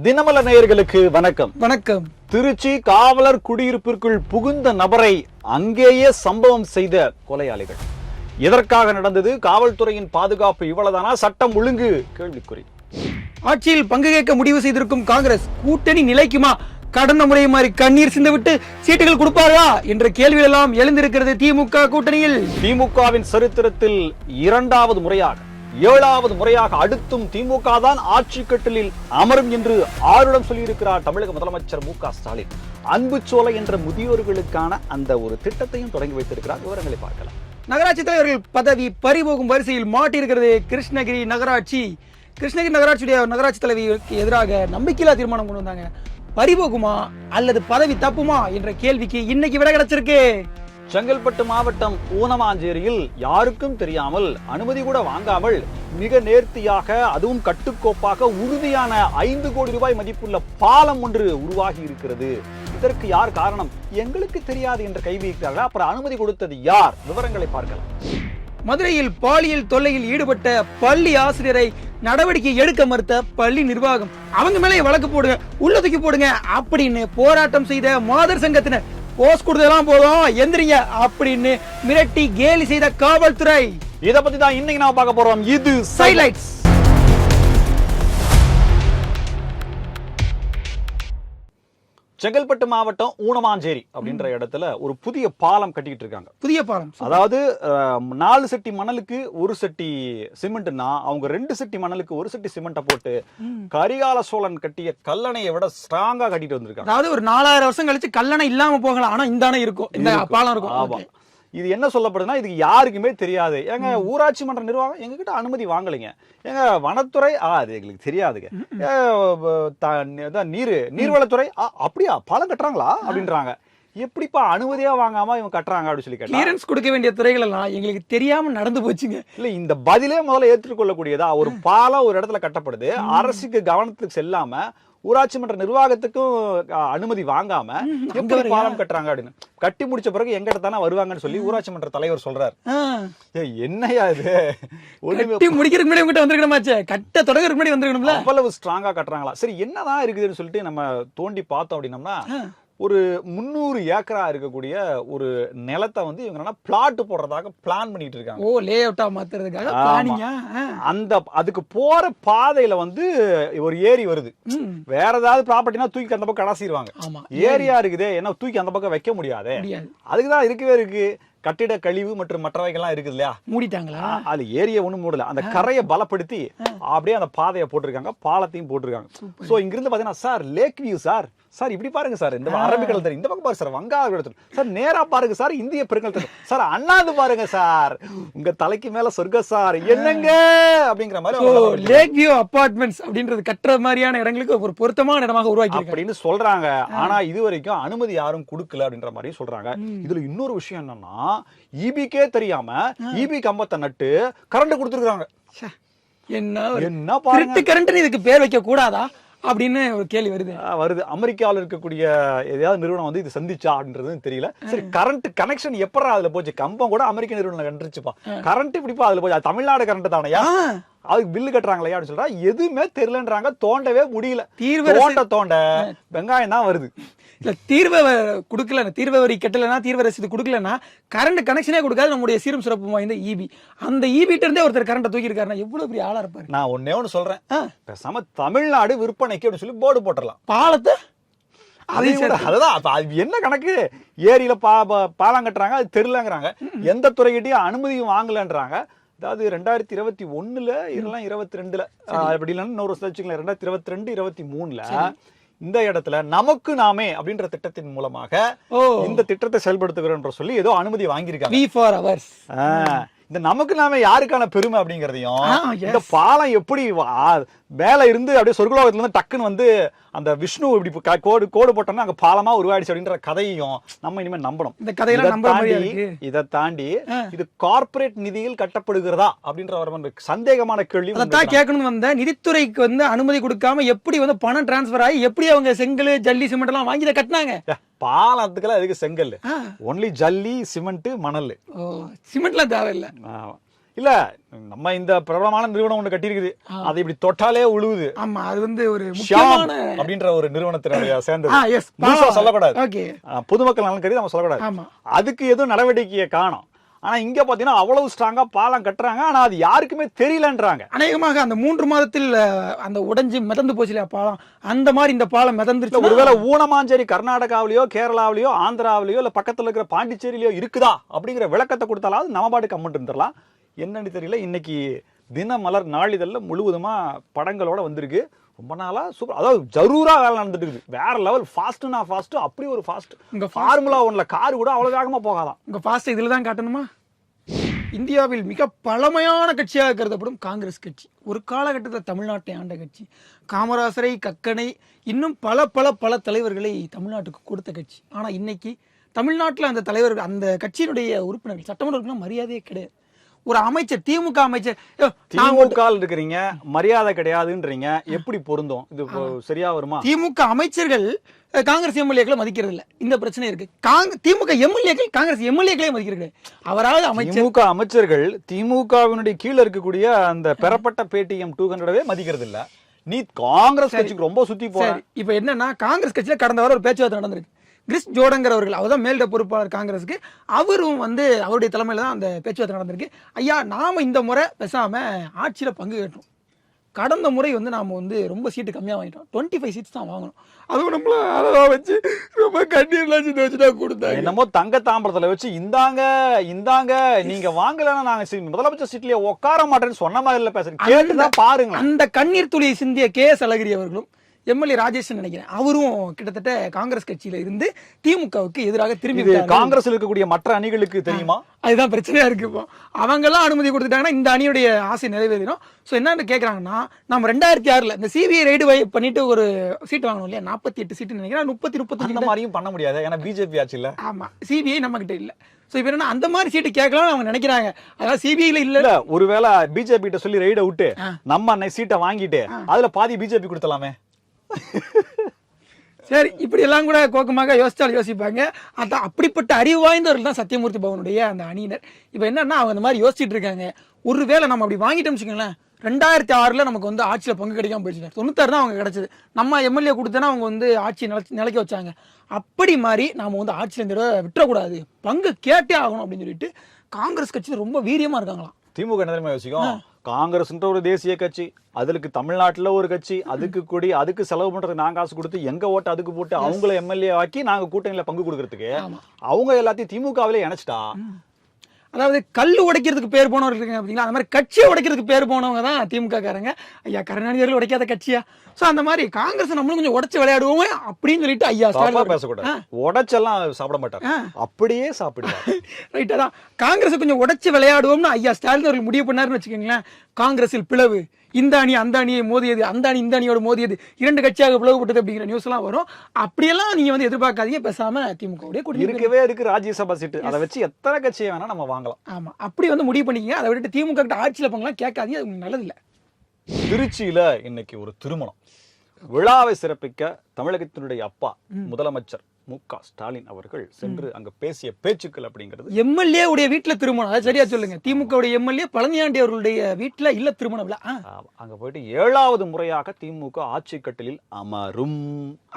தினமல நேயர்களுக்கு வணக்கம். வணக்கம். திருச்சி காவலர் குடியிருப்பிற்குள் புகுந்த நபரை அங்கேயே சம்பவம் செய்த கொலையாளிகள். எதற்காக நடந்தது? காவல்துறையின் பாதுகாப்பு இவ்வளவுதானா? சட்டம் ஒழுங்கு கேள்விக்குறி. ஆட்சியில் பங்கு கேட்க முடிவு செய்திருக்கும் காங்கிரஸ் கூட்டணி நிலைக்குமா? கடந்த முறை மாதிரி கண்ணீர் சிந்துவிட்டு சீட்டுகள் கொடுப்பாரா என்ற கேள்வி எல்லாம் எழுந்திருக்கிறது திமுக கூட்டணியில். திமுகவின் சரித்திரத்தில் இரண்டாவது முறையாக ஏழாவது முறையாக அடுத்தும் திமுக தான் ஆட்சி கட்டிலில் அமரும் என்று ஆறுடம் சொல்லியிருக்கிறார் தமிழக முதலமைச்சர் மு க ஸ்டாலின். அன்பு சோலை என்ற முதியோர்களுக்கான அந்த ஒரு திட்டத்தையும் தொடங்கி வைத்திருக்கிறார். விவரங்களை பார்க்கலாம். நகராட்சி தலைவர்கள் பதவி பறிபோகும் வரிசையில் மாட்டியிருக்கிறது கிருஷ்ணகிரி நகராட்சி. கிருஷ்ணகிரி நகராட்சியுடைய நகராட்சி தலைவருக்கு எதிராக நம்பிக்கையில்லா தீர்மானம் கொண்டு வந்தாங்க. பறிபோகுமா அல்லது பதவி தப்புமா என்ற கேள்விக்கு இன்னைக்கு விட கிடைச்சிருக்கு. செங்கல்பட்டு மாவட்டம் ஊனமாஞ்சேரியில் யாருக்கும் தெரியாமல் அனுமதி கூட வாங்காமல் மிக நேர்த்தியாக அதுவும் கட்டுக்கோப்பாக உறுதியான ஐந்து கோடி ரூபாய் மதிப்புள்ள பாலம் ஒன்று உருவாகி இருக்கிறது இதற்கு யார் காரணம்? எங்களுக்கு தெரியாது என்று கை அப்புறம் அனுமதி கொடுத்தது யார்? விவரங்களை பார்க்கலாம். மதுரையில் பாலியல் தொல்லையில் ஈடுபட்ட பள்ளி ஆசிரியரை நடவடிக்கை எடுக்க மறுத்த பள்ளி நிர்வாகம் அவங்க மேலே வழக்கு போடுங்க உள்ள தூக்கி போடுங்க அப்படின்னு போராட்டம் செய்த மாதர் சங்கத்தினர் போஸ்ட் கொடுத்ததெல்லாம் போதும். எந்திரிங்க அப்படின்னு மிரட்டி கேலி செய்த காவல்துறை. இத பத்தி தான் இன்னைக்கு நாம பார்க்க போறோம். இது சைலைட்ஸ் செங்கல்பட்டு மாவட்டம் ஊனமாஞ்சேரி அப்படின்ற இடத்துல ஒரு புதிய பாலம் கட்டிக்கிட்டு இருக்காங்க. புதிய பாலம் அதாவது நாலு சட்டி மணலுக்கு ஒரு சட்டி சிமெண்ட்னா அவங்க ரெண்டு சட்டி மணலுக்கு ஒரு சட்டி சிமெண்ட்டை போட்டு கரிகால சோழன் கட்டிய கல்லணையை விட ஸ்ட்ராங்கா கட்டிட்டு வந்திருக்காங்க. அதாவது ஒரு நாலாயிரம் வருஷம் கழிச்சு கல்லணை இல்லாம போகலாம். ஆனா இந்த அணை இருக்கும். இந்த பாலம் இருக்கும். ஆமா. இது என்ன சொல்லப்படுதுன்னா இதுக்கு யாருக்குமே தெரியாது. ஏங்க ஊராட்சி மன்ற நிர்வாகம் எங்ககிட்ட அனுமதி வாங்கலைங்க. ஏங்க வனத்துறை ஆ அது எங்களுக்கு தெரியாதுங்க. நீர் நீர்வளத்துறை அப்படியா? பாலம் கட்டுறாங்களா? அப்படின்றாங்க. எப்படிப்பா அனுமதியா வாங்காம இவங்க கட்டுறாங்க அப்படின்னு சொல்லி கேட்டா. கிளியரன்ஸ் கொடுக்க வேண்டிய துறைகள் எல்லாம் எங்களுக்கு தெரியாம நடந்து போச்சுங்க. இல்ல இந்த பதிலே முதல்ல ஏற்றுக்கொள்ளக்கூடியதா ஒரு பாலம் ஒரு இடத்துல கட்டப்படுது. அரசுக்கு கவனத்துக்கு செல்லாம ஊராட்சி மன்ற நிர்வாகத்துக்கும் அனுமதி வாங்காம எப்படி? பாலம் கட்டுறாங்க அப்படின்னு. கட்டி முடிச்ச பிறகு எங்கிட்ட தானே வருவாங்கன்னு சொல்லி ஊராட்சி மன்ற தலைவர் சொல்றாரு. என்னய்யா இது? கட்டி முடிக்கிறதுக்கு முன்னாடி உங்ககிட்ட வந்திருக்கணுமாச்சே? கட்ட தொடங்குறதுக்கு முன்னாடி வந்திருக்கணும்ல? அவ்வளவு ஸ்ட்ராங்கா கட்டுறாங்களா? சரி என்னதான் இருக்குதுன்னு சொல்லிட்டு நம்ம தோண்டி பார்த்தோம் அப்படின்னம்னா ஒரு முந்நூறு ஏக்கரா இருக்கக்கூடிய ஒரு நிலத்தை வந்து இவங்க என்ன பிளாட் போடுறதாக பிளான் பண்ணிட்டு இருக்காங்க. ஓ லே அவுட்டா மாத்துறதுக்காக. பிளானிங்கா அந்த அதுக்கு போற பாதையில வந்து ஒரு ஏரி வருது. வேற ஏதாவது ப்ராப்பர்ட்டினா தூக்கி அந்த பக்கம் கடாசிடுவாங்க. ஏரியா இருக்குதே என்ன தூக்கி அந்த பக்கம் வைக்க முடியாதே? முடியாது. அதுக்குதான் இருக்கவே இருக்கு. கட்டிட கழிவு மற்றும் மற்றவைகள்லாம் இருக்குது இல்லையா? மூடிட்டாங்களா? அது ஏரியை ஒண்ணும் மூடல. அந்த கரையை பலப்படுத்தி அப்படியே அந்த பாதையை போட்டிருக்காங்க. பாலத்தையும் போட்டிருக்காங்க. சோ இங்க இருந்து பாத்தீங்கன்னா sir lake view sir. Sir இப்படி பாருங்க சார் இந்த அரபிக்கடல் தெரியும் இந்த பக்கம் பாருங்க சார் வங்காள சார் நேரா பாருங்க சார் இந்திய பெருங்கல் தெரியும் சார் அண்ணாந்து பாருங்க சார் உங்க தலைக்கு மேல சொர்க்க சார் என்னங்க? அப்படிங்கிற மாதிரி. லேக் வியூ அப்பார்ட்மெண்ட்ஸ் அப்படின்றது கட்டுற மாதிரியான இடங்களுக்கு ஒரு பொருத்தமான இடமாக உருவாக்கி அப்படின்னு சொல்றாங்க. ஆனா இது வரைக்கும் அனுமதி யாரும் கொடுக்கல அப்படின்ற மாதிரி சொல்றாங்க. இதுல இன்னொரு விஷயம் என்னன்னா ஈபிக்கே தெரியாம ஈபி கம்பத்தை நட்டு கரண்ட் கொடுத்துருக்காங்க என்ன என்ன கரண்ட் இதுக்கு பேர் வைக்க கூடாதா அப்படின்னு ஒரு கேள்வி வருது. வருது. அமெரிக்காவில் இருக்கக்கூடிய எதையாவது நிறுவனம் வந்து இது சந்திச்சா அப்படின்றது தெரியல. சரி கரண்ட் கனெக்ஷன் எப்படா அதுல போச்சு? கம்பம் கூட அமெரிக்க நிறுவனம் கண்டுருச்சுப்பா. கரண்ட் இப்படிப்பா அதுல போச்சு. தமிழ்நாடு கரண்ட் தானையா? அதுக்கு பில்லு கட்டுறாங்களே அப்படின்னு சொல்றா. எதுவுமே தெரியலன்றாங்க. தோண்டவே முடியல. தோண்ட தோண்ட வெங்காயம் தான் வருது. இல்ல தீர்வை கொடுக்கல தீர்வை வரி கட்டலைன்னா தீர்வை ரசீது கொடுக்கலன்னா கரண்ட் கனெக்ஷனே கொடுக்காது நம்முடைய சீரும் சிறப்பு வாய்ந்த இபி அந்த இபிட்ட இருந்தே ஒருத்தர் கரண்ட்டை தூக்கி இருக்காருன்னா எவ்வளவு பெரிய ஆளா இருப்பாரு? நான் ஒன்னே ஒண்ணு சொல்றேன். ஆ, பேசாம தமிழ்நாடு விற்பனைக்கு அப்படின்னு சொல்லி போர்டு போட்டுடலாம். பாலத்தை? அதுதான். என்ன கணக்கு? ஏரியில பா பா- பாலம் கட்டுறாங்க அது தெரியலங்கிறாங்க. எந்த துறைகிட்டயும் அனுமதியும் வாங்கலன்றாங்க. அதாவது ரெண்டாயிரத்தி இருபத்தி ஒண்ணுல இதெல்லாம் இருபத்தி ரெண்டுல. அப்படி இல்லைன்னா இன்னொரு வருஷம் வச்சுக்கலாம் ரெண்டாயிரத்தி இருபத்தி ரெண்டு இருபத்தி மூணுல இந்த இடத்துல நமக்கு நாமே அப்படின்ற திட்டத்தின் மூலமாக இந்த திட்டத்தை செயல்படுத்துகிறோன்ற சொல்லி ஏதோ அனுமதி வாங்கியிருக்காங்க. இந்த நமக்கு நாம யாருக்கான பெருமை அப்படிங்கறதையும். இந்த பாலம் எப்படி வா- மேல இருந்து அப்படியே சொர்க்கலோகத்துல இருந்து டக்குன்னு வந்து அந்த விஷ்ணு இப்படி கோடு கோடு போட்டோம்னா அங்க பாலமா உருவாயிடுச்சு அப்படின்ற கதையும் நம்ம இனிமே நம்பணும். இந்த கதையெல்லாம் தாண்டி- இதை தாண்டி இது கார்ப்பரேட் நிதியில் கட்டப்படுகிறதா அப்படின்ற ஒரு சந்தேகமான கேள்வி அதான் கேட்கணும்னு வந்த நிதித்துறைக்கு வந்து அனுமதி கொடுக்காம எப்படி வந்து பணம் டிரான்ஸ்ஃபர் ஆகி எப்படி அவங்க செங்கல் ஜல்லி சிமெண்ட் எல்லாம் வாங்கி இதை கட்டினாங்க? பாலத்துக்கெல்லாம் எதுக்கு செங்கல். ஒன்லி ஜல்லி சிமெண்ட் மணல். சிமெண்ட்லாம் தேவையில்லை. இல்ல நம்ம இந்த பிரபலமான நிறுவனம் ஒண்ணு கட்டியிருக்குது. அதை இப்படி தொட்டாலே உழுவுது. ஆமா அது வந்து ஒரு முக்கியமான அப்படின்ற ஒரு நிறுவனத்தினுடைய சேர்ந்தது. சொல்லக்கூடாது. பொதுமக்கள் நலன் கருதி நம்ம சொல்லக்கூடாது. அதுக்கு எதுவும் நடவடிக்கையை காணோம். ஆனா இங்க பாத்தீங்கன்னா அவ்வளவு ஸ்ட்ராங்கா பாலம் கட்டுறாங்க. ஆனா அது யாருக்குமே தெரியலன்றாங்க. அநேகமாக அந்த மூன்று மாதத்தில் அந்த உடைஞ்சு மிதந்து போச்சு இல்லையா பாலம்? அந்த மாதிரி இந்த பாலம் மிதந்துருச்சு ஒருவேளை ஊனமாஞ்சேரி கர்நாடகாவிலயோ கேரளாவிலயோ ஆந்திராவிலயோ இல்ல பக்கத்துல இருக்கிற பாண்டிச்சேரியிலயோ இருக்குதா? அப்படிங்கிற விளக்கத்தை கொடுத்தாலாவது நம்ம பாட்டு கம்மெண்ட் இருந்துடலாம். என்னன்னு தெரியல. இன்னைக்கு தினமலர் நாளிதழ்ல முழுவதுமா படங்களோட வந்திருக்கு. ரொம்ப நாளா சூப்பர் அதாவது ஜரூரா வேலை நடந்துட்டு இருக்குது வேற லெவல் ஃபாஸ்ட்னா ஃபாஸ்ட் அப்படி ஒரு ஃபாஸ்ட் உங்க ஃபார்முலா ஒன்ல கார் கூட அவ்வளவு வேகமா போகாதான். உங்க ஃபாஸ்ட் இதுல தான் காட்டணுமா? இந்தியாவில் மிக பழமையான கட்சியாக கருதப்படும் காங்கிரஸ் கட்சி. ஒரு காலகட்டத்தில் தமிழ்நாட்டை ஆண்ட கட்சி. காமராசரை கக்கனை இன்னும் பல பல பல தலைவர்களை தமிழ்நாட்டுக்கு கொடுத்த கட்சி. ஆனா இன்னைக்கு தமிழ்நாட்டில் அந்த தலைவர்கள் அந்த கட்சியினுடைய உறுப்பினர்கள் சட்டமன்ற உறுப்பினர் மரியாதையே கிடையாது. ஒரு அமைச்சர் திமுக அமைச்சர் திமுக இருக்கிறீங்க மரியாதை கிடையாதுன்றீங்க. எப்படி பொருந்தும்? இது சரியா வருமா? திமுக அமைச்சர்கள் காங்கிரஸ் எம்எல்ஏக்களை மதிக்கிறது இல்ல. இந்த பிரச்சனை இருக்கு. காங்க திமுக எம்எல்ஏக்கள் காங்கிரஸ் எம்எல்ஏக்களே மதிக்கிறது. அவராவது அமைச்சர். திமுக அமைச்சர்கள் திமுகவினுடைய கீழ இருக்கக்கூடிய அந்த பெறப்பட்ட பேடிஎம் டூ ஹண்ட்ரடவே மதிக்கிறது இல்ல. நீ காங்கிரஸ் கட்சிக்கு ரொம்ப சுத்தி போற. இப்போ என்னன்னா காங்கிரஸ் கட்சியில கடந்த வாரம் ஒரு பேச்சுவார்த்தை நடந்திருக்கு. கிறிஸ் ஜோடங்கிறவர்கள் அவர் தான் மேல்ட பொறுப்பாளர் காங்கிரஸுக்கு. அவரும் வந்து அவருடைய தலைமையில தான் அந்த பேச்சுவார்த்தை நடந்திருக்கு. ஐயா நாம இந்த முறை பேசாம ஆட்சியில பங்கு கேட்டோம். கடந்த முறை வந்து நாம வந்து ரொம்ப சீட்டு கம்மியா வாங்கிட்டோம். டுவெண்ட்டி ஃபைவ் சீட்ஸ் தான் வாங்கணும் அதுவும் நம்மள அழகா வச்சு ரொம்ப கண்ணீர்லாம் சிந்த வச்சு தான் கொடுத்தாங்க. என்னமோ தங்க தாம்பரத்துல வச்சு இந்தாங்க இந்தாங்க நீங்க வாங்கலன்னா நாங்க சி- முதலமைச்சர் சீட்லயே உட்கார மாட்டேன்னு சொன்ன மாதிரி இல்ல பேசுறேன் கேட்டுதான் பாருங்க அந்த கண்ணீர் துளியை சிந்திய கே எஸ் அழகிரி அவர்களும் எம்எல்ஏ ராஜேஷ் நினைக்கிறேன். அவரும் கிட்டத்தட்ட காங்கிரஸ் கட்சியில இருந்து திமுகவுக்கு எதிராக திரும்பி. காங்கிரஸ்ல இருக்கக்கூடிய மற்ற அணிகளுக்கு தெரியுமா? அதுதான் பிரச்சனையா இருக்கு இப்போ. அவங்க எல்லாம் அனுமதி கொடுத்துட்டாங்கன்னா இந்த அணியுடைய ஆசை நிறைவேறிடும். ஸோ என்னன்னு கேட்குறாங்கன்னா நம்ம ரெண்டாயிரத்தி ஆறுல இந்த சிபிஐ ரைடு பண்ணிட்டு ஒரு சீட் வாங்கணும் இல்லையா? நாற்பத்தி எட்டு சீட்டு நினைக்கிறேன். முப்பத்தி அந்த முப்பத்தஞ்சு மாதிரியும் பண்ண முடியாது. ஏன்னா பிஜேபி ஆச்சு இல்ல. ஆமா. சிபிஐ நம்ம கிட்ட இல்ல. ஸோ இப்போ என்ன அந்த மாதிரி சீட்டு கேட்கலாம்னு அவங்க நினைக்கிறாங்க. அதாவது சிபிஐல இல்ல. இல்ல ஒருவேளை பிஜேபி கிட்ட சொல்லி ரைட விட்டு. நம்ம அன்னை சீட்டை வாங்கிட்டு அதுல பாதி பிஜேபி கொடுத்தலாமே சரி இப்படி எல்லாம் கூட கோக்கமாக யோசிச்சாலும் யோசிப்பாங்க. அதான் அப்படிப்பட்ட அறிவு வாய்ந்தவர்கள் தான் சத்தியமூர்த்தி பவனுடைய அந்த அணியினர். இப்போ என்னன்னா அவங்க அந்த மாதிரி யோசிச்சுட்டு இருக்காங்க. ஒருவேளை நம்ம அப்படி வாங்கிட்டோம்னு வச்சுக்கோங்களேன் ரெண்டாயிரத்தி ஆறில் நமக்கு வந்து ஆட்சியில் பங்கு கிடைக்காம போயிடுச்சு தொண்ணூத்தாறு தான் அவங்க கிடச்சிது. நம்ம எம்எல்ஏ கொடுத்தனா அவங்க வந்து ஆட்சி நிலச்சி நிலைக்க வச்சாங்க. அப்படி மாதிரி நாம் வந்து ஆட்சியில் இந்த தடவை விட்டுறக்கூடாது. பங்கு கேட்டே ஆகணும் அப்படின்னு சொல்லிட்டு காங்கிரஸ் கட்சி ரொம்ப வீரியமா இருக்காங்களாம். திமுக என்ன தெரியுமா யோசிக்கும்? காங்கிரஸ்ன்ற ஒரு தேசிய கட்சி அதுக்கு தமிழ்நாட்டுல ஒரு கட்சி அதுக்கு கூடி அதுக்கு செலவு பண்றது நாங்க காசு கொடுத்து எங்க ஓட்டு அதுக்கு போட்டு அவங்கள எம்எல்ஏ ஆக்கி நாங்க கூட்டணியில பங்கு கொடுக்கறதுக்கு. அவங்க எல்லாத்தையும் திமுகவிலே இணைச்சிட்டா அதாவது கல் உடைக்கிறதுக்கு பேர் போனவர்கள் இருக்காங்க பார்த்தீங்களா அந்த மாதிரி கட்சியை உடைக்கிறதுக்கு பேர் போனவங்க தான் திமுக காரங்க ஐயா கருணாநிதியர்கள் உடைக்காத கட்சியா? ஸோ அந்த மாதிரி காங்கிரஸ் நம்மளும் கொஞ்சம் உடைச்சு விளையாடுவோமே அப்படின்னு சொல்லிட்டு ஐயா ஸ்டாலின் பேசக்கூடாது. உடைச்செல்லாம் சாப்பிட மாட்டார். ஆ. அப்படியே சாப்பிடுவார். ரைட் அதான். காங்கிரஸை கொஞ்சம் உடைச்சு விளையாடுவோம்னு ஐயா ஸ்டாலின் அவர்கள் முடிவு பண்ணாருன்னு வச்சுக்கோங்களேன். காங்கிரஸில் பிளவு. இந்த அணி அந்த அணியை மோதியது அந்த அணி இந்த அணியோட மோதியது இரண்டு கட்சியாக பிளவுபட்டது அப்படிங்கிற நியூஸ் எல்லாம் வரும். அப்படியெல்லாம் நீங்க வந்து எதிர்பார்க்காதீங்க. பேசாம திமுகவுடைய குடி இருக்கவே இருக்கு ராஜ்யசபா சீட்டு. அதை வச்சு எத்தனை கட்சியை வேணா நம்ம வாங்கலாம். ஆமா. அப்படி வந்து முடிவு பண்ணிக்கங்க. அதை விட்டுட்டு திமுக கிட்ட ஆட்சியில பங்கலாம். கேட்காதீங்க. அது நல்லதில்லை. திருச்சியில இன்னைக்கு ஒரு திருமணம். விழாவை சிறப்பிக்க தமிழகத்தினுடைய அப்பா முதலமைச்சர் மு க. ஸ்டாலின் அவர்கள் சென்று அங்க பேசிய பேச்சுக்கள் அப்படிங்கிறது எம்எல்ஏ உடைய வீட்டுல திருமணம். சரியா சொல்லுங்க. திமுக உடைய எம்எல்ஏ பழனியாண்டி அவர்களுடைய வீட்டுல இல்ல திருமணம் இல்ல. அங்க போயிட்டு ஏழாவது முறையாக திமுக ஆட்சி கட்டிலில் அமரும்.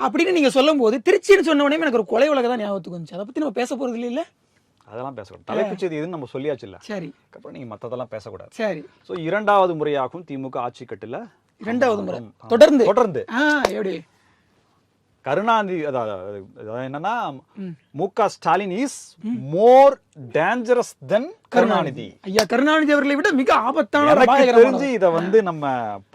அப்படின்னு நீங்க சொல்லும் போது திருச்சின்னு சொன்ன உடனே எனக்கு ஒரு கொலை உலக தான் ஞாபகத்துக்கு வந்துச்சு. அதை பத்தி நம்ம பேச போறது இல்ல அதெல்லாம் பேசக்கூடாது. தலைப்புச் செய்தி எதுன்னு நம்ம சொல்லியாச்சு இல்ல. சரி. அதுக்கப்புறம் நீங்க மத்ததெல்லாம் பேசக்கூடாது. சரி. சோ இரண்டாவது முறையாகவும் திமுக ஆட்சி கட்டில இரண்டாவது முறை. தொடர்ந்து. தொடர்ந்து. எப்படி? கருணாநிதி அதாவது என்னன்னா Mu. Ka Stalin is more dangerous then Karunanidhi. ஐயா கருணாநிதி அவர்களை விட மிக ஆபத்தான தெரிஞ்சு இத வந்து நம்ம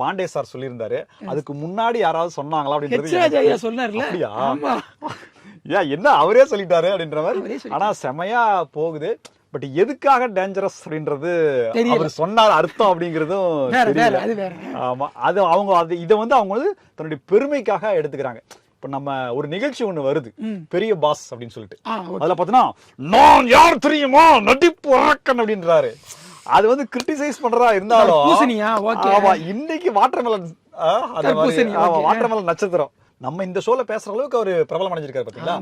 பாண்டே சார் சொல்லியிருந்தாரு. அதுக்கு முன்னாடி யாராவது சொன்னாங்களா அப்படின்றது ஐயா சொன்னார்ல? ஏன் என்ன அவரே சொல்லிட்டாரு அப்படின்ற மாதிரி. ஆனா செமையா போகுது. பட் எதுக்காக டேஞ்சரஸ் அப்படின்றது. அவர் சொன்னார் அர்த்தம் அப்படிங்கிறதும் ஆமா. அது அவங்க அது இதை வந்து அவங்க வந்து தன்னுடைய பெருமைக்காக எடுத்துக்கிறாங்க. இப்ப நம்ம ஒரு நிகழ்ச்சி ஒண்ணு வருது. பெரிய பாஸ் அப்படின்னு சொல்லிட்டு. அதுல பாத்தீங்கன்னா நான் யார் தெரியுமா? நடிப்பு அரக்கன் அப்படின்றாரு. அது வந்து கிரிட்டிசைஸ் பண்றதா இருந்தாலும். ஆமா இன்னைக்கு okay. வாட்டர்மெலன் நட்சத்திரம். நம்ம இந்த ஷோல பேசுற அளவுக்கு அவர் பிரபலம் அடைஞ்சிருக்காரு பாத்தீங்களா.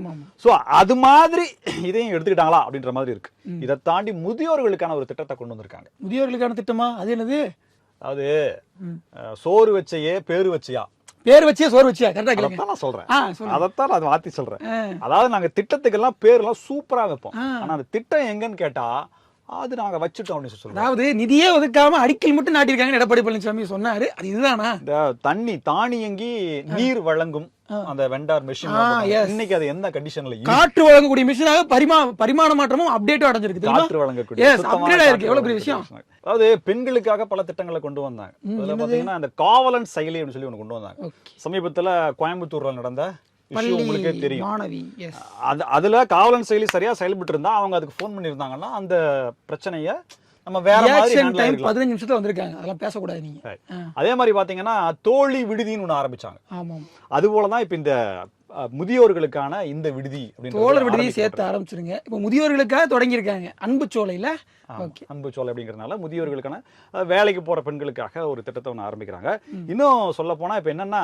சோ அது மாதிரி இதையும் எடுத்துக்கிட்டாங்களா அப்படின்ற மாதிரி இருக்கு. இதை தாண்டி முதியோர்களுக்கான ஒரு திட்டத்தை கொண்டு வந்திருக்காங்க. முதியோர்களுக்கான திட்டமா? அது என்னது? அதாவது. அஹ், சோறு வச்சையே பேரு வச்சியா? பேர் வச்சே சோறு வச்சியா கரெக்டா கேளுங்க. நான் சொல்றேன். அதைத்தான் நான் மாத்தி சொல்றேன். அதாவது நாங்க திட்டத்துக்கெல்லாம் பேர்லாம் சூப்பரா வைப்போம். ஆனா அந்த திட்டம் எங்கன்னு கேட்டா அது நாங்க வச்சுட்டோம் அப்படின்னு சொல்லி அதாவது நிதியே ஒதுக்காம அடிக்கல் மட்டும் நாட்டியிருக்காங்கன்னு எடப்பாடி பழனிசாமி சொன்னாரு. அது இதுதானா? இந்த தண்ணி தானியங்கி நீர் வழங்கும் அந்த வெண்டார் மெஷின். இன்னைக்கு அது எந்த கண்டிஷன்ல காற்று வழங்கக்கூடிய மிஷினாக பரிமா பரிமாண மாற்றமும் அப்டேட்டும் அடைஞ்சிருக்கு காற்று வழங்கக்கூடிய upgrade ஆயிருக்கு. எவ்வளவு பெரிய விஷயம். அதாவது பெண்களுக்காக பல திட்டங்களை கொண்டு வந்தாங்க. அதுல பாத்தீங்கன்னா இந்த காவலன் செயலி அப்படின்னு சொல்லி ஒண்ணு கொண்டு வந்தாங்க. சமீபத்துல கோயம்புத்தூர்ல நடந்த உங்களுக்கே தெரியும். அது அதுல காவலன் செயலி சரியா செயல்பட்டு இருந்தா அவங்க அதுக்கு ஃபோன் பண்ணியிருந்தாங்கன்னா அந்த பிரச்சனைய நம்ம வேற மாதிரி ரியாக்ஷன் டைம். பதினஞ்சு நிமிஷத்துல வந்திருக்காங்க. அதெல்லாம் பேசக்கூடாது நீங்க. அதே மாதிரி பாத்தீங்கன்னா தோழி விடுதின்னு ஒண்ணு ஆரம்பிச்சாங்க. ஆமாம். அது போலதான் இப்ப இந்த முதியோர்களுக்கான இந்த விடுதி தோழர் விடுதியை. சேர்த்து ஆரம்பிச்சிருங்க. இப்போ முதியோர்களுக்காக தொடங்கியிருக்காங்க. அன்பு சோலையில? அன்பு சோலை அப்படிங்கறதுனால முதியோர்களுக்கான வேலைக்கு போற பெண்களுக்காக ஒரு திட்டத்தை ஒன்று ஆரம்பிக்கிறாங்க. இன்னும் சொல்ல போனா இப்ப என்னன்னா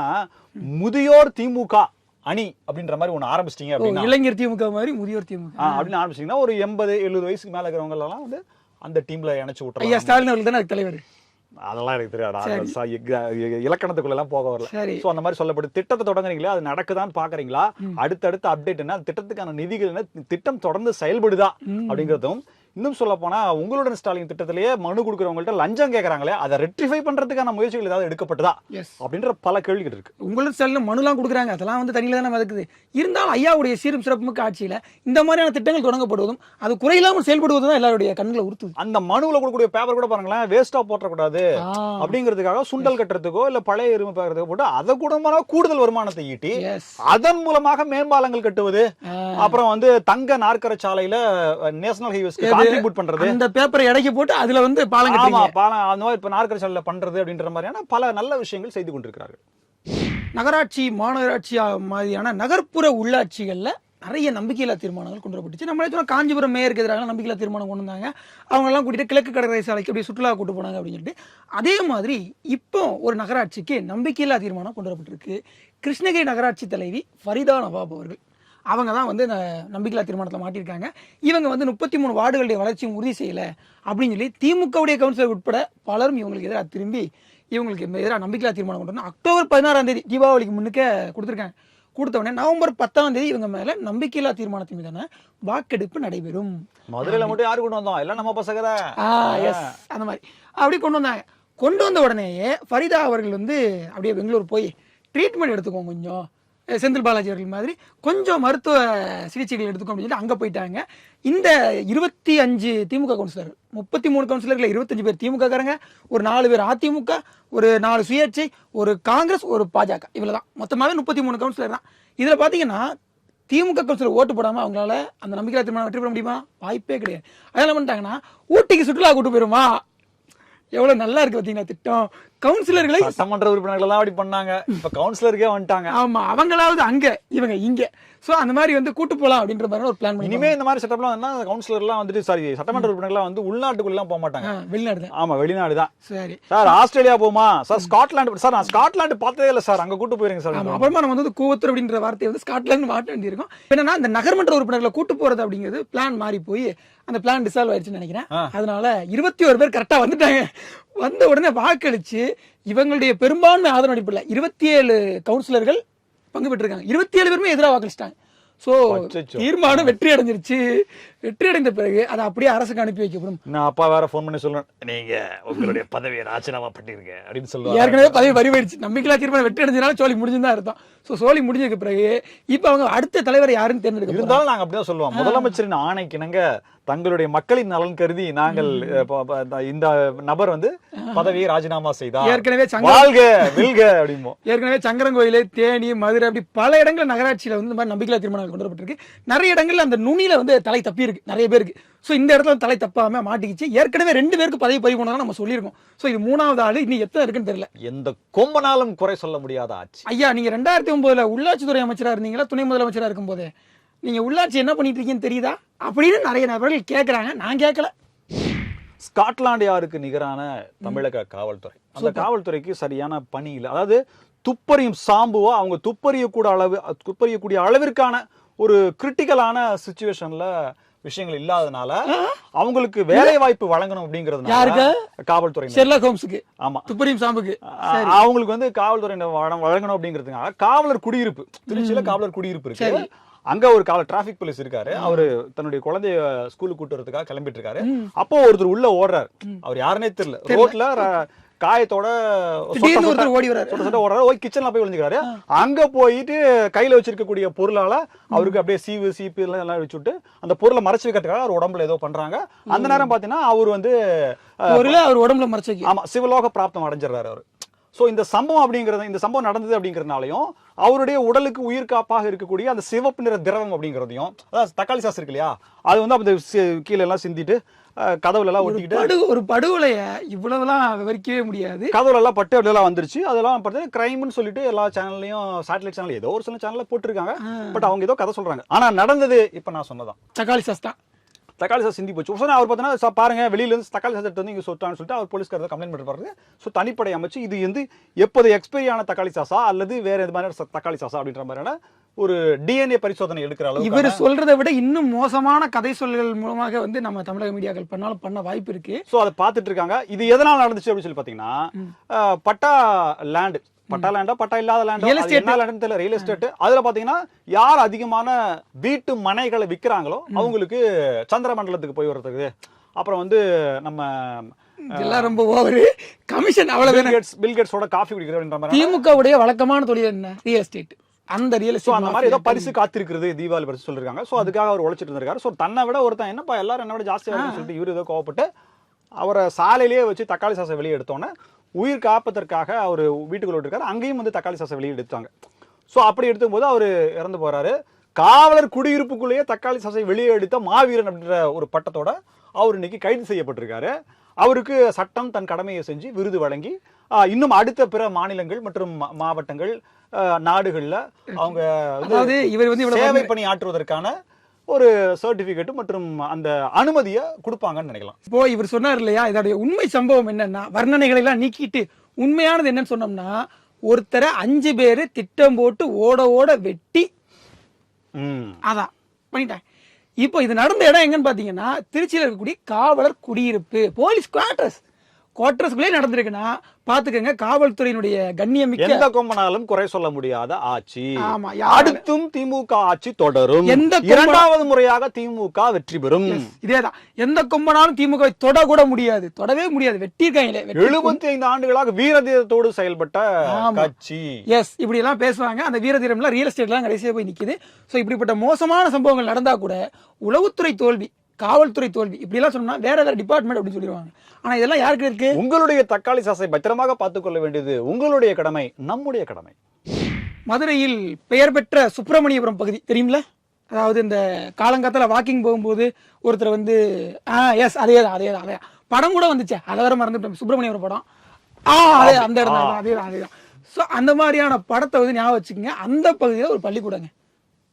முதியோர் திமுக அணி அப்படின்ற மாதிரி ஒண்ணு ஆரம்பிச்சிட்டீங்க அப்படின்னா. இளைஞர் திமுக மாதிரி முதியோர் திமுக. அப்படின்னு ஆரம்பிச்சிங்கன்னா ஒரு எண்பது எழுபது வயசுக்கு மேல இருக்கிறவங்க எல்லாம் வந்து அந்த டீம்ல இணைச்சு ஐயா விட்டுறாங்க ஸ்டாலின் அவர்கள் தானே தலைவர்? அதெல்லாம் எனக்கு தெரியாது? இலக்கணத்துக்குள்ள எல்லாம் போக வரல. சோ அந்த மாதிரி சொல்லப்படும் திட்டத்தை தொடங்குறீங்களா அது நடக்குதான்னு பாக்குறீங்களா? அடுத்தடுத்த அப்டேட் என்ன? திட்டத்துக்கான நிதிகள் என்ன? திட்டம் தொடர்ந்து செயல்படுதா. அப்படிங்கறதும் இன்னும் சொல்ல போனா உங்களுடன் ஸ்டாலின் திட்டத்திலேயே மனு கொடுக்குறவங்கள்ட்ட லஞ்சம் கேக்குறாங்களே அதை ரெக்டிஃபை பண்றதுக்கான முயற்சிகள் ஏதாவது எடுக்கப்பட்டதா? அப்படின்ற பல கேள்விகள் இருக்கு. உங்களுக்கு ஸ்டாலின் மனுலாம் கொடுக்குறாங்க. அதெல்லாம் வந்து தனியில தானே மிதக்குது. இருந்தாலும் ஐயாவுடைய சீரும் சிறப்புமிக்க ஆட்சியில இந்த மாதிரியான திட்டங்கள் தொடங்கப்படுவதும் அது குறையில்லாமல் செயல்படுவதும் தான் எல்லாருடைய கண்களை உறுத்துது. அந்த மனுவுல கொடுக்கக்கூடிய பேப்பர் கூட பாருங்களேன் வேஸ்டா போட்டக்கூடாது அப்படிங்கிறதுக்காக சுண்டல் கட்டுறதுக்கோ இல்ல பழைய எருமை பார்க்கறதுக்கோ போட்டு அதை கூட கூடுதல் வருமானத்தை ஈட்டி. அதன் மூலமாக மேம்பாலங்கள் கட்டுவது அப்புறம் வந்து தங்க நாற்கர சாலையில நேஷனல் ஹைவேஸ்க்கு கான்ட்ரிபியூட் பண்றது. அந்த பேப்பரை எடைக்கு போட்டு அதுல வந்து பாலம் ஆமா பாலம் அந்த மாதிரி இப்ப நாற்கர சாலையில பண்றது அப்படின்ற மாதிரியான பல நல்ல விஷயங்கள் செய்து கொண்டிருக்கிறார்கள். நகராட்சி மாநகராட்சி மாதிரியான நகர்ப்புற உள்ளாட்சிகள்ல நிறைய நம்பிக்கையில்லா தீர்மானங்கள் கொண்டு வரப்பட்டுச்சு. நம்மளே சொன்ன காஞ்சிபுரம் மேயருக்கு எதிராக நம்பிக்கையில்லா தீர்மானம் கொண்டு வந்தாங்க. அவங்க எல்லாம் கூட்டிட்டு கிழக்கு கடற்கரை சாலைக்கு அப்படியே சுற்றுலா கூட்டு போனாங்க அப்படின்னு சொல்லிட்டு. அதே மாதிரி இப்போ ஒரு நகராட்சிக்கு நம்பிக்கையில்லா தீர்மானம் கொண்டு வரப்பட்டிருக்கு. கிருஷ்ணகிரி நகராட்சி தலைவி ஃபரிதா நவாப் அவர்கள். அவங்க தான் வந்து நம்பிக்கையில்லா தீர்மானத்தில் மாட்டியிருக்காங்க. இவங்க வந்து முப்பத்தி மூணு வார்டுகளுடைய வளர்ச்சியும் உறுதி செய்யலை அப்படின்னு சொல்லி திமுகவுடைய கவுன்சிலர் உட்பட பலரும் இவங்களுக்கு எதிராக திரும்பி இவங்களுக்கு எதிராக நம்பிக்கையில்லா தீர்மானம் கொண்டு வந்து அக்டோபர் பதினாறாம் தேதி தீபாவளிக்கு முன்னுக்க கொடுத்துருக்காங்க. கொடுத்த உடனே நவம்பர் பத்தாம் தேதி இவங்க மேல நம்பிக்கையில்லா தீர்மானத்தின் மீதான வாக்கெடுப்பு நடைபெறும். மதுரையில மட்டும் யாரு கொண்டு வந்தோம்? எல்லாம் நம்ம பசங்க எஸ் அந்த மாதிரி. அப்படி கொண்டு வந்தாங்க. கொண்டு வந்த உடனேயே ஃபரிதா அவர்கள் வந்து அப்படியே பெங்களூர் போய் ட்ரீட்மெண்ட் எடுத்துக்கோங்க கொஞ்சம். செந்தில் பாலாஜி அவர்கள் மாதிரி கொஞ்சம் மருத்துவ சிகிச்சைகள் எடுத்துக்கோ அப்படின்னு சொல்லி அங்கே போயிட்டாங்க. இந்த இருபத்தி அஞ்சு திமுக கவுன்சிலர்கள் முப்பத்தி மூணு கவுன்சிலர்களில் இருபத்தஞ்சு பேர் திமுக காரங்க ஒரு நாலு பேர் அதிமுக ஒரு நாலு சுயேட்சை ஒரு காங்கிரஸ் ஒரு பாஜக. இவ்வளோ தான் மொத்தமாகவே முப்பத்தி மூணு கவுன்சிலர் தான். இதில் பார்த்தீங்கன்னா திமுக கவுன்சிலர் ஓட்டு போடாமல் அவங்களால அந்த நம்பிக்கை திருமணம் வெற்றி பெற முடியுமா? வாய்ப்பே கிடையாது. அதெல்லாம் பண்ணிட்டாங்கன்னா ஊட்டிக்கு சுற்றுலா கூட்டு போயிருமா எவ்வளோ நல்லா இருக்குது பார்த்தீங்கன்னா திட்டம். கவுன்சிலர்களை சட்டமன்ற உறுப்பினர்கள் அப்படி பண்ணாங்க. இப்ப கவுன்சிலருக்கே வந்துட்டாங்க. ஆமா அவங்களாவது அங்க இவங்க இங்க. சோ அந்த மாதிரி வந்து கூட்டு போலாம் அப்படின்ற மாதிரி ஒரு பிளான் இனிமே இந்த மாதிரி செட்டப்லாம் என்ன கவுன்சிலர் எல்லாம் வந்துட்டு சாரி சட்டமன்ற உறுப்பினர்கள் வந்து உள்நாட்டுக்குள்ள எல்லாம் போக மாட்டாங்க. வெளிநாடு தான் ஆமா வெளிநாடு தான் சரி. சார் ஆஸ்திரேலியா போமா? சார் ஸ்காட்லாந்து சார் நான் ஸ்காட்லாந்து பார்த்ததே இல்ல சார். அங்க கூட்டு போயிருங்க சார். அப்புறமா நம்ம வந்து கூவத்தூர் அப்படின்ற வார்த்தையை வந்து ஸ்காட்லாந்து மாற்ற வேண்டியிருக்கும். என்னன்னா இந்த நகர்மன்ற உறுப்பினர்களை கூட்டு போறது அப்படிங்கிறது பிளான் மாறி போய் அந்த பிளான் டிசால்வ் ஆயிடுச்சுன்னு நினைக்கிறேன். அதனால இருபத்தி ஒரு பேர் கரெக்டா வந்துட்டாங்க. வந்த உடனே வாக்களிச்சு இவங்களுடைய பெரும்பான்மை ஆதரவு அடிப்பில் இருபத்தி ஏழு கவுன்சிலர்கள் பங்கு பெற்றிருக்காங்க. இருபத்தி ஏழு பேருமே எதிராக வாக்களிச்சிட்டாங்க. ஸோ. தீர்மானம் வெற்றி அடைஞ்சிருச்சு. வெற்றி அடைந்த பிறகு அதை அப்படியே அரசுக்கு அனுப்பி வைக்கப்படும். நான் அப்பா வேற ஃபோன் பண்ணி சொல்றேன். நீங்க உங்களுடைய பதவியை ராஜினாமா பண்ணிருங்க அப்படின்னு சொல்லுவாங்க ஏற்கனவே பதவி பறி போயிடுச்சு நம்பிக்கையில்லா தீர்மானம் வெற்றி அடைஞ்சதுனால சோழி முடிஞ்சுன்னு தான் அர்த்தம். ஸோ சோழி முடிஞ்சதுக்கு பிறகு இப்போ அவங்க அடுத்த தலைவர் யாருன்னு தேர்ந்தெடுக்க. இருந்தாலும் நாங்க அப்படிதான் சொல்லுவோம். முதலமைச்சரின் ஆணைக்கிணங்க தங்களுடைய மக்களின் நலன் கருதி நாங்கள் இந்த நபர் வந்து பதவியை ராஜினாமா செய்தார். ஏற்கனவே சங்க வாழ்க வெல்க அப்படிம்போம். ஏற்கனவே சங்கரங்கோயில் தேனி மதுரை அப்படி பல இடங்கள் நகராட்சியில வந்து இந்த மாதிரி நம்பிக்கையில்லா தீர்மானம் கொண்டு வரப்பட்டிருக்கு. நிறைய இடங்கள்ல அந்த நுனியில வந்து தலை தப்பி இருக்கு. நிறைய பேருக்கு. ஸோ இந்த இடத்துல தலை தப்பாம மாட்டிக்கிச்சு. ஏற்கனவே ரெண்டு பேருக்கு பதவி பறி போனதா நம்ம சொல்லியிருக்கோம். ஸோ இது மூணாவது ஆளு இன்னும் எத்தனை இருக்குன்னு தெரியல. எந்த கொம்பனாலும் குறை சொல்ல முடியாத ஆட்சி. ஐயா நீங்க ரெண்டாயிரத்தி ஒன்பதுல உள்ளாட்சித்துறை அமைச்சரா இருந்தீங்களா? துணை முதலமைச்சரா இருக்கும்போது. நீங்க உள்ளாட்சி என்ன பண்ணிட்டு இருக்கீங்கன்னு தெரியுதா? அப்படின்னு நிறைய நபர்கள் கேட்கறாங்க நான் கேட்கல ஸ்காட்லாந்து யாருக்கு நிகரான தமிழக காவல்துறை? அந்த காவல்துறைக்கு சரியான பணி இல்லை. அதாவது துப்பறியும் சாம்புவோ அவங்க துப்பறியக்கூட அளவு துப்பறியக்கூடிய அளவிற்கான ஒரு கிரிட்டிக்கலான சுச்சுவேஷன்ல விஷயங்கள் இல்லாதனால அவங்களுக்கு வேலை வாய்ப்பு வழங்கணும் அப்படிங்கறதுனால யாருக்கு? காவல்துறை ஷெர்லாக் ஹோம்ஸுக்கு ஆமா. துப்பறியும் சாம்புக்கு. அவங்களுக்கு வந்து காவல்துறை வழங்கணும் அப்படிங்கிறதுனால காவலர் குடியிருப்பு. திருச்சியில காவலர் குடியிருப்பு இருக்கு. அங்க ஒரு காவலர் டிராபிக் போலீஸ் இருக்காரு. அவரு தன்னுடைய குழந்தைய ஸ்கூலுக்கு கூட்டு வரதுக்காக கிளம்பிட்டு இருக்காரு. அப்போ ஒருத்தர் உள்ள ஓடுறாரு. அவர் யாருன்னே தெரியல. ரோட்ல காயத்தோட ஓடி ஓடுறாரு. ஓய் கிச்சன்ல போய் விழுந்துக்கிறாரு அங்க போயிட்டு கையில வச்சிருக்கக்கூடிய பொருளால அவருக்கு அப்படியே சீவு சீப்பு எல்லாம் எல்லாம் வச்சுட்டு அந்த பொருளை மறைச்சு வைக்கிறதுக்காக அவர் உடம்புல ஏதோ பண்றாங்க. அந்த நேரம் பாத்தீங்கன்னா அவர் வந்து அவர் உடம்புல மறைச்சு ஆமா சிவலோக பிராப்தம் அடைஞ்சிடறாரு அவர். சோ இந்த சம்பவம் அப்படிங்கறது இந்த சம்பவம் நடந்தது அப்படிங்கறதுனாலயும் அவருடைய உடலுக்கு உயிர் காப்பாக இருக்கக்கூடிய அந்த சிவப்பு நிற திரவம் அப்படிங்கறதையும் அதாவது தக்காளி சாஸ் இருக்கு இல்லையா அது வந்து சி- கீழே எல்லாம் சிந்திட்டு கதவுல எல்லாம் ஒட்டிக்கிட்டு ஒரு படுகொலைய இவ்வளவுலாம் விவரிக்கவே முடியாது. கதவுல எல்லாம் பட்டு அப்படி எல்லாம் வந்துருச்சு. அதெல்லாம் பார்த்து கிரைம்னு சொல்லிட்டு எல்லா சேனல்லையும் சேட்டலைட் சேனல் ஏதோ ஒரு சில சேனல்ல போட்டிருக்காங்க. பட் அவங்க ஏதோ கதை சொல்றாங்க. ஆனா நடந்தது இப்ப நான் சொன்னதான் தக்காளி சாஸ் தான். தக்காளி சார் சிந்தி போச்சு. உடனே அவர் பார்த்தீங்கன்னா பாருங்க வெளியில இருந்து தக்காளி சார் வந்து இங்கே சொட்டான்னு சொல்லிட்டு அவர் போலீஸ்காரர் கம்ப்ளைண்ட் பண்ணுறாரு பாருங்க. ஸோ தனிப்படை அமைச்சு இது வந்து எப்போது எக்ஸ்பைரி ஆன தக்காளி சாசா அல்லது வேற எது மாதிரி தக்காளி சாசா அப்படின்ற மாதிரியான ஒரு டிஎன்ஏ பரிசோதனை எடுக்கிற அளவுக்கு இவர் சொல்றதை விட இன்னும் மோசமான கதை சொல்கள் மூலமாக வந்து நம்ம தமிழக மீடியாக்கள் பண்ணாலும் பண்ண வாய்ப்பு இருக்கு. ஸோ அதை பார்த்துட்டு இருக்காங்க. இது எதனால் நடந்துச்சு அப்படின்னு சொல்லி பார்த்தீங்கன்னா பட்டா லேண்ட் பட்டா லேண்டா பட்டா இல்லாத லேண்ட். என்ன லேண்ட் தெரியல ரியல் எஸ்டேட் அதுல பாத்தீங்கன்னா யார் அதிகமான வீட்டு மனைகளை விக்கிறாங்களோ அவங்களுக்கு சந்திரமண்டலத்துக்கு போய் வர்றதுக்கு. அப்புறம் வந்து நம்ம இதெல்லாம் ரொம்ப ஓவரு கமிஷன் அவ்வளவுதானே? பில்கேட்ஸ் பில்கேட்ஸோட காஃபி குடிக்கிறது அப்படின்ற மாதிரி திமுக உடைய வழக்கமான தொழில் என்ன? ரியல் எஸ்டேட் அந்த ரியல் ஸோ அந்த மாதிரி ஏதோ பரிசு காத்திருக்கிறது தீபாவளி பரிசு சொல்லிருக்காங்க. ஸோ அதுக்காக அவர் உழைச்சிட்டு இருந்திருக்காரு. ஸோ தன்னை விட ஒருத்தன் என்னப்பா எல்லாரும் என்ன விட ஜாஸ்தியாக சொல்லிட்டு இவர் ஏதோ கோவப்பட்டு அவரை சாலையிலேயே வச்சு தக்காளி சாசை வெளியே எடுத்தோன்னே உயிர் காப்பதற்காக அவர் வீட்டுக்குள்ள விட்டுருக்காரு. அங்கேயும் வந்து தக்காளி சாசை வெளியே எடுத்தாங்க. ஸோ அப்படி எடுக்கும்போது அவர் இறந்து போறாரு. காவலர் குடியிருப்புக்குள்ளேயே தக்காளி சாசை வெளியே எடுத்த மாவீரன் அப்படின்ற ஒரு பட்டத்தோட அவர் இன்னைக்கு கைது செய்யப்பட்டிருக்காரு. அவருக்கு சட்டம் தன் கடமையை செஞ்சு விருது வழங்கி இன்னும் அடுத்த பிற மாநிலங்கள் மற்றும் மாவட்டங்கள் நாடுகள்ல அவங்க அதாவது இவர் வந்து சேவை பணி ஆற்றுவதற்கான ஒரு சர்டிபிகேட் மற்றும் அந்த அனுமதியை கொடுப்பாங்கன்னு நினைக்கலாம். இப்போ இவர் சொன்னார் இல்லையா இதோடைய உண்மை சம்பவம் என்னன்னா வர்ணனைகளை எல்லாம் நீக்கிட்டு உண்மையானது என்னன்னு சொன்னோம்னா ஒருத்தரை அஞ்சு பேரு திட்டம் போட்டு ஓட ஓட வெட்டி. அதான் பண்ணிட்டாங்க. இப்போ இது நடந்த இடம் எங்கன்னு பாத்தீங்கன்னா திருச்சியில் இருக்கக்கூடிய காவலர் குடியிருப்பு போலீஸ் குவார்டர்ஸ் குவார்டர்ஸ்குள்ளே நடந்திருக்குன்னா பாத்துக்கங்க காவல்துறையினுடைய கண்ணியமிக்க எந்த கொம்பனாலும் குறை சொல்ல முடியாத ஆட்சி. ஆமா, அடுத்தும் திமுக ஆட்சி தொடரும். எந்த இரண்டாவது முறையாக திமுக வெற்றி பெறும். இதேதான். எந்த கொம்பனாலும் திமுக தொட கூட முடியாது. தொடவே முடியாது. வெட்டி எழுபத்தி ஐந்து ஆண்டுகளாக வீரதீரத்தோடு செயல்பட்ட. கட்சி. எஸ் இப்படி எல்லாம் பேசுவாங்க. அந்த வீரதீரம்லாம் ரியல் எஸ்டேட்லாம் கடைசியா போய் நிக்குது. ஸோ இப்படிப்பட்ட மோசமான சம்பவங்கள் நடந்தா கூட உளவுத்துறை தோல்வி காவல்துறை தோல்வி. இப்படி எல்லாம் சொன்னா வேற வேற டிபார்ட்மெண்ட் அப்படின்னு சொல்லிடுவாங்க. ஆனா இதெல்லாம் யாருக்கு இருக்கு? உங்களுடைய தக்காளி சாசை பத்திரமாக பார்த்துக் கொள்ள வேண்டியது உங்களுடைய கடமை நம்முடைய கடமை. மதுரையில் பெயர் பெற்ற சுப்பிரமணியபுரம் பகுதி தெரியுமில? அதாவது இந்த காலங்காத்தால வாக்கிங் போகும்போது ஒருத்தர் வந்து ஆ எஸ் அதே தான் அதே தான் அதே. படம் கூட வந்துச்சே அதை வேற மறந்துட்டோம். சுப்பிரமணியபுரம் படம். ஆ அதே அந்த இடம் தான் அதே தான் அதே தான். ஸோ அந்த மாதிரியான படத்தை வந்து ஞாபகம் வச்சுக்கோங்க. அந்த பகுதியில் ஒரு பள்ளிக்கூடங்க.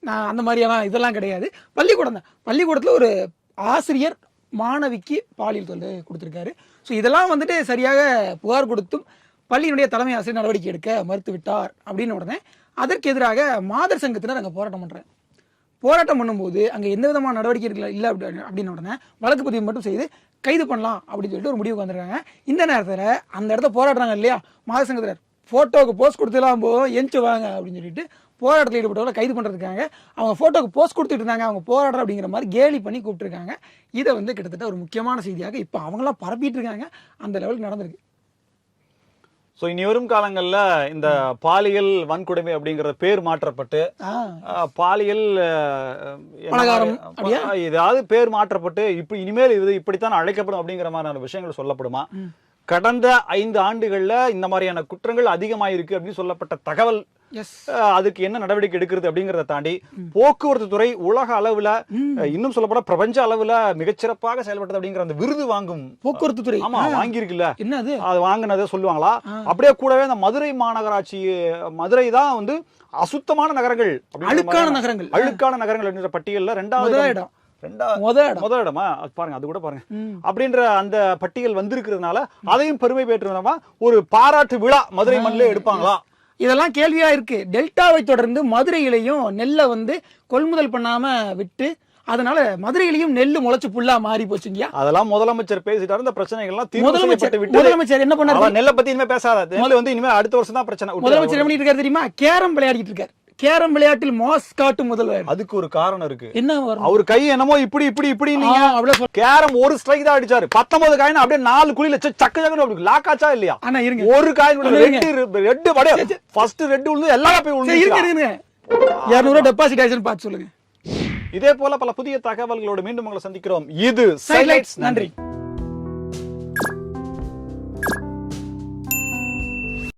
நான் அந்த மாதிரியான இதெல்லாம் கிடையாது. பள்ளிக்கூடம் தான். பள்ளிக்கூடத்தில் ஒரு ஆசிரியர் மாணவிக்கு பாலியல் தொல்லை கொடுத்துருக்காரு. ஸோ இதெல்லாம் வந்துட்டு சரியாக புகார் கொடுத்தும் பள்ளியினுடைய தலைமை ஆசிரியர் நடவடிக்கை எடுக்க மறுத்துவிட்டார் அப்படின்னு உடனே அதற்கு எதிராக மாதர் சங்கத்தினர் அங்கே போராட்டம் பண்ணுறேன் போராட்டம் பண்ணும்போது அங்கே எந்த விதமான நடவடிக்கை இருக்கல இல்லை அப்படி அப்படின்னு உடனே வழக்கு பதிவு மட்டும் செய்து கைது பண்ணலாம் அப்படின்னு சொல்லிட்டு ஒரு முடிவுக்கு வந்துருக்காங்க. இந்த நேரத்தில் அந்த இடத்த போராடுறாங்க இல்லையா மாத சங்கத்தினர். ஃபோட்டோவுக்கு போஸ்ட் கொடுத்துலாம் போ எஞ்சி வாங்க அப்படின்னு சொல்லிட்டு போராட்டத்தில் ஈடுபட்டவங்களை கைது பண்ணுறதுக்காக அவங்க ஃபோட்டோக்கு போஸ்ட் கொடுத்துட்டு இருந்தாங்க. அவங்க போராடுற அப்படிங்கிற மாதிரி கேலி பண்ணி கூப்பிட்டுருக்காங்க. இதை வந்து கிட்டத்தட்ட ஒரு முக்கியமான செய்தியாக இப்போ அவங்களாம் பரப்பிட்டு இருக்காங்க. அந்த லெவலுக்கு நடந்திருக்கு. சோ இனி வரும் காலங்கள்ல இந்த பாலியல் வன்கொடுமை அப்படிங்கிற பேர் மாற்றப்பட்டு பாலியல்? ஏதாவது பேர் மாற்றப்பட்டு இப்ப இனிமேல் இது இப்படித்தான் அழைக்கப்படும் அப்படிங்கிற மாதிரியான விஷயங்கள் சொல்லப்படுமா? கடந்த ஐந்து ஆண்டுகள்ல இந்த மாதிரியான குற்றங்கள் அதிகமாயிருக்கு அப்படின்னு சொல்லப்பட்ட தகவல் அதுக்கு என்ன நடவடிக்கை எடுக்கிறது அப்படிங்கறத தாண்டி போக்குவரத்து துறை உலக அளவுல இன்னும் சொல்லப்போனா பிரபஞ்ச அளவுல மிகச்சிறப்பாக செயல்பட்டது அப்படிங்கிற அந்த விருது வாங்கும். போக்குவரத்து துறை. ஆமா வாங்கியிருக்குல்ல. என்ன அது? வாங்கினதை சொல்லுவாங்களா? அப்படியே கூடவே அந்த மதுரை மாநகராட்சி மதுரை தான் வந்து அசுத்தமான நகரங்கள் அழுக்கான நகரங்கள். அழுக்கான நகரங்கள் என்ற பட்டியல்ல ரெண்டாவது இடம். ரெண்டாவது முத இடம். பாருங்க அது கூட பாருங்க. அப்படின்ற அந்த பட்டியல் வந்திருக்கிறதுனால அதையும் பெருமை பெற்றுமா ஒரு பாராட்டு விழா மதுரை மண்ணிலே எடுப்பாங்களா? இதெல்லாம் கேள்வியா இருக்கு. டெல்டாவை தொடர்ந்து மதுரையிலையும் நெல்லை வந்து கொள்முதல் பண்ணாம விட்டு அதனால மதுரையிலையும் நெல்லு முளைச்சு புல்லா மாறி போச்சுங்கயா அதெல்லாம் முதலமைச்சர் பேசிட்டாரு. இந்த பிரச்சனைகள்லாம் முதலமைச்சர் முதலமைச்சர் என்ன பண்ணாரு? நெல்லை பத்தி இனிமே பேசாத. நெல் வந்து இனிமே அடுத்த வருஷம் தான் பிரச்சனை. முதலமைச்சர் என்ன பண்ணிட்டு இருக்காரு தெரியுமா? கேரம் விளையாடிட்டு இருக்காரு. கேரம் விளையாட்டில் மாஸ் காட்டும் முதல்வர். அதுக்கு ஒரு காரணம் இருக்கு. என்ன வரும்? அவர் கை என்னமோ இப்படி இப்படி இப்படி நீங்க கேரம் ஒரு ஸ்ட்ரைக் தான் அடிச்சாரு. பத்தொன்பது காயின் அப்படியே நாலு குழியில சக்க சக்கன்னு அப்படி லாக் ஆச்சா இல்லையா? ஆனா இருங்க. ஒரு காயின். ரெட்டு ரெட்டு படே ஃபர்ஸ்ட் ரெட் விழுந்து எல்லாமே போய் சரி, இருங்க இருங்க. இருநூறு டெபாசிட் ஆயிடுச்சுன்னு பார்த்து சொல்லுங்க. இதே போல பல புதிய தகவல்களோடு மீண்டும் உங்களை சந்திக்கிறோம். இது. சைலைட்ஸ் நன்றி.